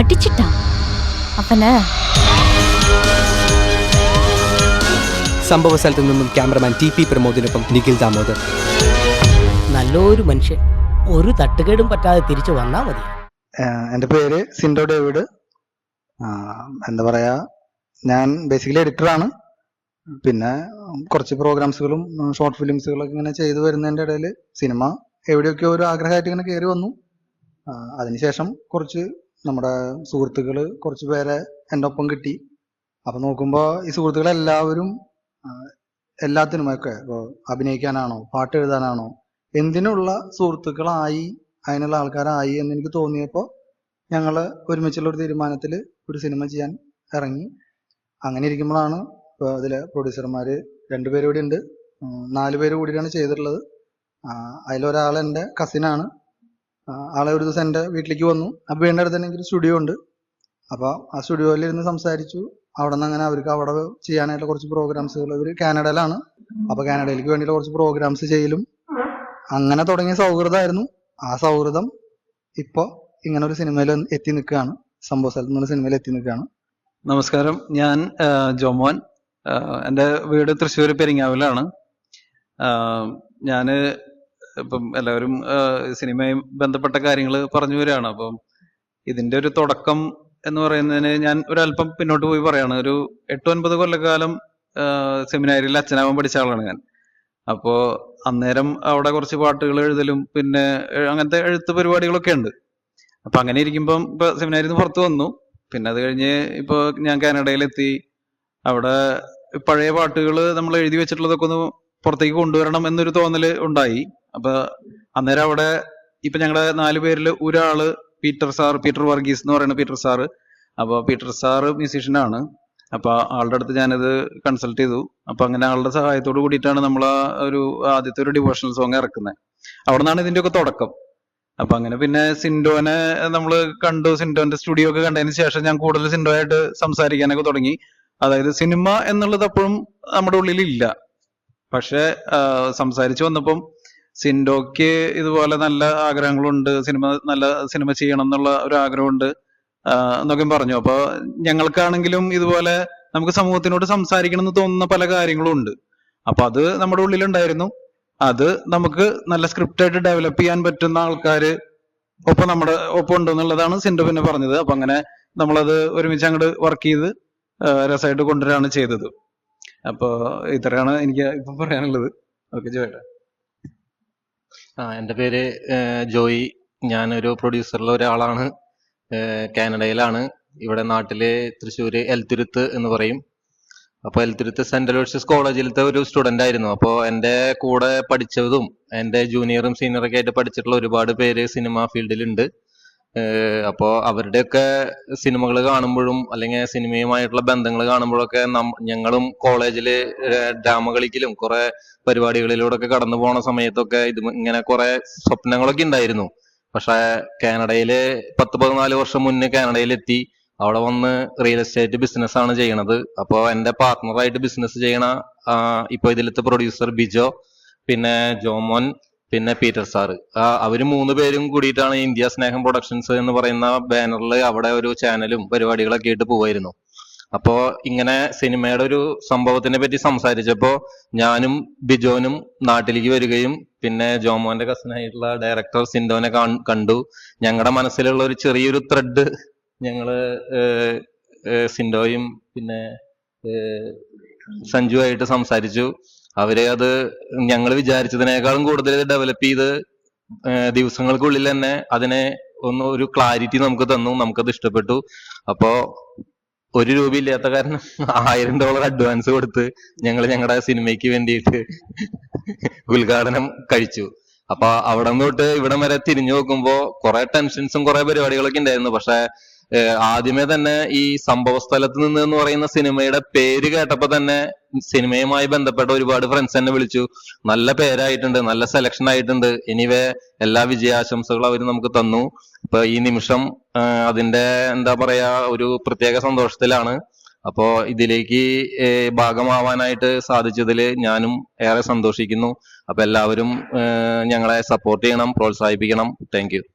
അടിച്ചിട്ടാ. അവന് സംഭവ സ്ഥലത്ത് നിന്നും ക്യാമറമാൻ ടി പി പ്രമോദിനൊപ്പം നിഖിൽ ദാമോദർ. നല്ലൊരു മനുഷ്യൻ. ഒരു തട്ടുകേടും പറ്റാതെ തിരിച്ചു വന്നാ മതി. എന്റെ എന്റെ പേര് സിൻഡോ ഡേവിഡ്. എന്താ പറയാ ഞാൻ ബേസിക്കലി എഡിറ്ററാണ് പിന്നെ കുറച്ച് പ്രോഗ്രാംസുകളും ഷോർട്ട് ഫിലിംസുകളൊക്കെ ഇങ്ങനെ ചെയ്തു വരുന്നതിന്റെ ഇടയിൽ സിനിമ എവിടെയൊക്കെ ഒരു ആഗ്രഹമായിട്ട് ഇങ്ങനെ കയറി വന്നു. അതിനുശേഷം കുറച്ച് നമ്മുടെ സുഹൃത്തുക്കൾ കുറച്ച് പേരെ എന്റെ ഒപ്പം കിട്ടി. അപ്പം നോക്കുമ്പോൾ ഈ സുഹൃത്തുക്കളെല്ലാവരും എല്ലാത്തിനുമൊക്കെ ഇപ്പോൾ അഭിനയിക്കാനാണോ പാട്ട് എഴുതാനാണോ എന്തിനുള്ള സുഹൃത്തുക്കളായി അതിനുള്ള ആൾക്കാരായി എന്ന് എനിക്ക് തോന്നിയപ്പോൾ ഞങ്ങൾ ഒരുമിച്ചുള്ള ഒരു തീരുമാനത്തിൽ ഒരു സിനിമ ചെയ്യാൻ ഇറങ്ങി. അങ്ങനെ ഇരിക്കുമ്പോഴാണ് ഇപ്പോൾ അതിലെ പ്രൊഡ്യൂസർമാർ രണ്ടുപേരും കൂടി ഉണ്ട്. നാല് പേര് കൂടിയാണ് ചെയ്തിട്ടുള്ളത്. അതിലൊരാൾ എന്റെ കസിനാണ് ആളെ ഒരു ദിവസം എന്റെ വീട്ടിലേക്ക് വന്നു. അപ്പോൾ വീടിന്റെ അടുത്ത് തന്നെ എനിക്കൊരു സ്റ്റുഡിയോ ഉണ്ട്. അപ്പോൾ ആ സ്റ്റുഡിയോയിൽ ഇരുന്ന് സംസാരിച്ചു. അവിടെ നിന്ന് അങ്ങനെ അവർക്ക് അവിടെ ചെയ്യാനായിട്ട് കുറച്ച് പ്രോഗ്രാംസുകൾ ഇവർ കാനഡയിലാണ് അപ്പോൾ കാനഡയിലേക്ക് വേണ്ടിയുള്ള കുറച്ച് പ്രോഗ്രാംസ് ചെയ്യലും. അങ്ങനെ തുടങ്ങിയ സൗഹൃദമായിരുന്നു. ആ സൗഹൃദം ഇപ്പൊ ഇങ്ങനെ ഒരു സിനിമയിൽ എത്തി നിൽക്കുകയാണ്. സംഭവ സ്ഥലത്ത് നിന്നുള്ള സിനിമയിൽ എത്തി നിൽക്കുകയാണ്. നമസ്കാരം. ഞാൻ ജോമോൻ. എന്റെ വീട് തൃശ്ശൂർ പെരിങ്ങാവിലാണ്. ഞാൻ ഇപ്പം എല്ലാവരും സിനിമയും ബന്ധപ്പെട്ട കാര്യങ്ങൾ പറഞ്ഞു വരികയാണ്. അപ്പം ഇതിന്റെ ഒരു തുടക്കം എന്ന് പറയുന്നതിന് ഞാൻ ഒരല്പം പിന്നോട്ട് പോയി പറയാണ്. ഒരു എട്ട് ഒൻപത് കൊല്ലക്കാലം സെമിനാരിയിൽ അച്ഛനാവൻ പഠിച്ച ആളാണ് ഞാൻ. അപ്പോ അന്നേരം അവിടെ കുറച്ച് പാട്ടുകൾ എഴുതലും പിന്നെ അങ്ങനത്തെ എഴുത്ത് പരിപാടികളൊക്കെ ഉണ്ട്. അപ്പൊ അങ്ങനെ ഇരിക്കുമ്പം ഇപ്പൊ സെമിനാരിൽ നിന്ന് പുറത്ത് വന്നു. പിന്നെ അത് കഴിഞ്ഞ് ഇപ്പൊ ഞാൻ കാനഡയിലെത്തി. അവിടെ പഴയ പാട്ടുകൾ നമ്മൾ എഴുതി വെച്ചിട്ടുള്ളതൊക്കെ ഒന്ന് പുറത്തേക്ക് കൊണ്ടുവരണം എന്നൊരു തോന്നൽ ഉണ്ടായി. അപ്പൊ അന്നേരം അവിടെ ഇപ്പൊ ഞങ്ങളുടെ നാല് പേരിൽ ഒരാൾ പീറ്റർ സാർ പീറ്റർ വർഗീസ് എന്ന് പറയുന്ന പീറ്റർ സാറ്. അപ്പൊ പീറ്റർ സാറ് മ്യൂസീഷ്യനാണ് അപ്പൊ ആളുടെ അടുത്ത് ഞാനത് കൺസൾട്ട് ചെയ്തു. അപ്പൊ അങ്ങനെ ആളുടെ സഹായത്തോട് കൂടിയിട്ടാണ് നമ്മൾ ആ ഒരു ആദ്യത്തെ ഒരു ഡിവോഷണൽ സോങ് ഇറക്കുന്നത് അവിടെ നിന്നാണ് ഇതിന്റെ ഒക്കെ തുടക്കം. അപ്പൊ അങ്ങനെ പിന്നെ സിൻഡോനെ നമ്മൾ കണ്ടു. സിൻഡോന്റെ സ്റ്റുഡിയോ ഒക്കെ കണ്ടതിന് ശേഷം ഞാൻ കൂടുതൽ സിൻഡോ ആയിട്ട് സംസാരിക്കാനൊക്കെ തുടങ്ങി. അതായത് സിനിമ എന്നുള്ളത് അപ്പോഴും നമ്മുടെ ഉള്ളിൽ ഇല്ല പക്ഷെ സംസാരിച്ചു വന്നപ്പം സിൻഡോക്ക് ഇതുപോലെ നല്ല ആഗ്രഹങ്ങളുണ്ട് സിനിമ നല്ല സിനിമ ചെയ്യണം എന്നുള്ള ഒരു ആഗ്രഹമുണ്ട് എന്നൊക്കെ പറഞ്ഞു. അപ്പൊ ഞങ്ങൾക്കാണെങ്കിലും ഇതുപോലെ നമുക്ക് സമൂഹത്തിനോട് സംസാരിക്കണം എന്ന് തോന്നുന്ന പല കാര്യങ്ങളും ഉണ്ട് അപ്പൊ അത് നമ്മുടെ ഉള്ളിലുണ്ടായിരുന്നു. അത് നമുക്ക് നല്ല സ്ക്രിപ്റ്റ് ആയിട്ട് ഡെവലപ്പ് ചെയ്യാൻ പറ്റുന്ന ആൾക്കാര് ഒപ്പം നമ്മുടെ ഒപ്പം ഉണ്ടെന്നുള്ളതാണ് സിൻഡോ പിന്നെ പറഞ്ഞത്. അപ്പൊ അങ്ങനെ നമ്മളത് ഒരുമിച്ച് അങ്ങോട്ട് വർക്ക് ചെയ്ത് രസമായിട്ട് കൊണ്ടുവരാണ് ചെയ്തത്. അപ്പോ ഇത്രയാണ് എനിക്ക് ഇപ്പൊ പറയാനുള്ളത്. ഓക്കെ ചോദിട്ടെ ആ എന്റെ പേര് ജോയി. ഞാനൊരു പ്രൊഡ്യൂസറിലെ ഒരാളാണ്. കാനഡയിലാണ്. ഇവിടെ നാട്ടിലെ തൃശ്ശൂര് എൽത്തുരുത്ത് എന്ന് പറയും. അപ്പോൾ എൽത്തുരുത്ത് സെന്റ് അലോഷ്യസ് കോളേജിലത്തെ ഒരു സ്റ്റുഡന്റ് ആയിരുന്നു. അപ്പോൾ എന്റെ കൂടെ പഠിച്ചതും എന്റെ ജൂനിയറും സീനിയറൊക്കെ ആയിട്ട് പഠിച്ചിട്ടുള്ള ഒരുപാട് പേര് സിനിമ ഫീൽഡിലുണ്ട് അപ്പോൾ അവരുടെയൊക്കെ സിനിമകൾ കാണുമ്പോഴും അല്ലെങ്കിൽ സിനിമയുമായിട്ടുള്ള ബന്ധങ്ങൾ കാണുമ്പോഴൊക്കെ ഞങ്ങളും കോളേജിൽ ഡ്രാമ കളിക്കലും കുറെ പരിപാടികളിലൂടെ ഒക്കെ കടന്നു പോണ സമയത്തൊക്കെ ഇത് ഇങ്ങനെ കുറെ സ്വപ്നങ്ങളൊക്കെ ഉണ്ടായിരുന്നു. പക്ഷെ കാനഡയിൽ പത്ത് പതിനാല് വർഷം മുന്നേ കാനഡയിലെത്തി. അവിടെ വന്ന് റിയൽ എസ്റ്റേറ്റ് ബിസിനസ് ആണ് ചെയ്യണത്. അപ്പോൾ എന്റെ പാർട്ട്ണറായിട്ട് ബിസിനസ് ചെയ്യണ ഇപ്പൊ ഇതിലത്തെ പ്രൊഡ്യൂസർ ബിജോ പിന്നെ ജോമോൻ പിന്നെ പീറ്റർ സാറ്. അവർ മൂന്ന് പേരും കൂടിയിട്ടാണ് ഇന്ത്യ സ്നേഹം പ്രൊഡക്ഷൻസ് എന്ന് പറയുന്ന ബാനറിൽ അവിടെ ഒരു ചാനലും പരിപാടികളൊക്കെ ആയിട്ട് പോവായിരുന്നു. അപ്പോ ഇങ്ങനെ സിനിമയുടെ ഒരു സംഭവത്തിനെ പറ്റി സംസാരിച്ചപ്പോ ഞാനും ബിജോനും നാട്ടിലേക്ക് വരികയും പിന്നെ ജോമോന്റെ കസിനായിട്ടുള്ള ഡയറക്ടർ സിൻഡോനെ കണ്ടു. ഞങ്ങളുടെ മനസ്സിലുള്ള ഒരു ചെറിയൊരു ത്രെഡ് ഞങ്ങൾ സിൻഡോയും പിന്നെ സഞ്ജു ആയിട്ട് സംസാരിച്ചു. അവർ അത് ഞങ്ങൾ വിചാരിച്ചതിനേക്കാളും കൂടുതൽ ഡെവലപ്പ് ചെയ്ത് ദിവസങ്ങൾക്കുള്ളിൽ തന്നെ അതിനെ ഒന്ന് ഒരു ക്ലാരിറ്റി നമുക്ക് തന്നു നമുക്കത് ഇഷ്ടപ്പെട്ടു. അപ്പോ ഒരു രൂപ ഇല്ലാത്ത കാരണം ആയിരം ഡോളർ അഡ്വാൻസ് കൊടുത്ത് ഞങ്ങൾ ഞങ്ങളുടെ സിനിമയ്ക്ക് വേണ്ടിയിട്ട് ഉദ്ഘാടനം കഴിച്ചു. അപ്പൊ അവിടെ തൊട്ട് ഇവിടം വരെ തിരിഞ്ഞു നോക്കുമ്പോ കുറെ ടെൻഷൻസും കുറെ പരിപാടികളൊക്കെ ഉണ്ടായിരുന്നു. പക്ഷെ ആദ്യമേ തന്നെ ഈ സംഭവ സ്ഥലത്ത് നിന്ന് എന്ന് പറയുന്ന സിനിമയുടെ പേര് കേട്ടപ്പോ തന്നെ സിനിമയുമായി ബന്ധപ്പെട്ട ഒരുപാട് ഫ്രണ്ട്സ് എന്നെ വിളിച്ചു. നല്ല പേരായിട്ടുണ്ട് നല്ല സെലക്ഷൻ ആയിട്ടുണ്ട്. എനിവേ എല്ലാ വിജയാശംസകളും അവർ നമുക്ക് തന്നു. ഇപ്പൊ ഈ നിമിഷം അതിന്റെ എന്താ പറയാ ഒരു പ്രത്യേക സന്തോഷത്തിലാണ്. അപ്പോ ഇതിലേക്ക് ഭാഗമാവാനായിട്ട് സാധിച്ചതിൽ ഞാനും ഏറെ സന്തോഷിക്കുന്നു. അപ്പൊ എല്ലാവരും ഞങ്ങളെ സപ്പോർട്ട് ചെയ്യണം പ്രോത്സാഹിപ്പിക്കണം. താങ്ക്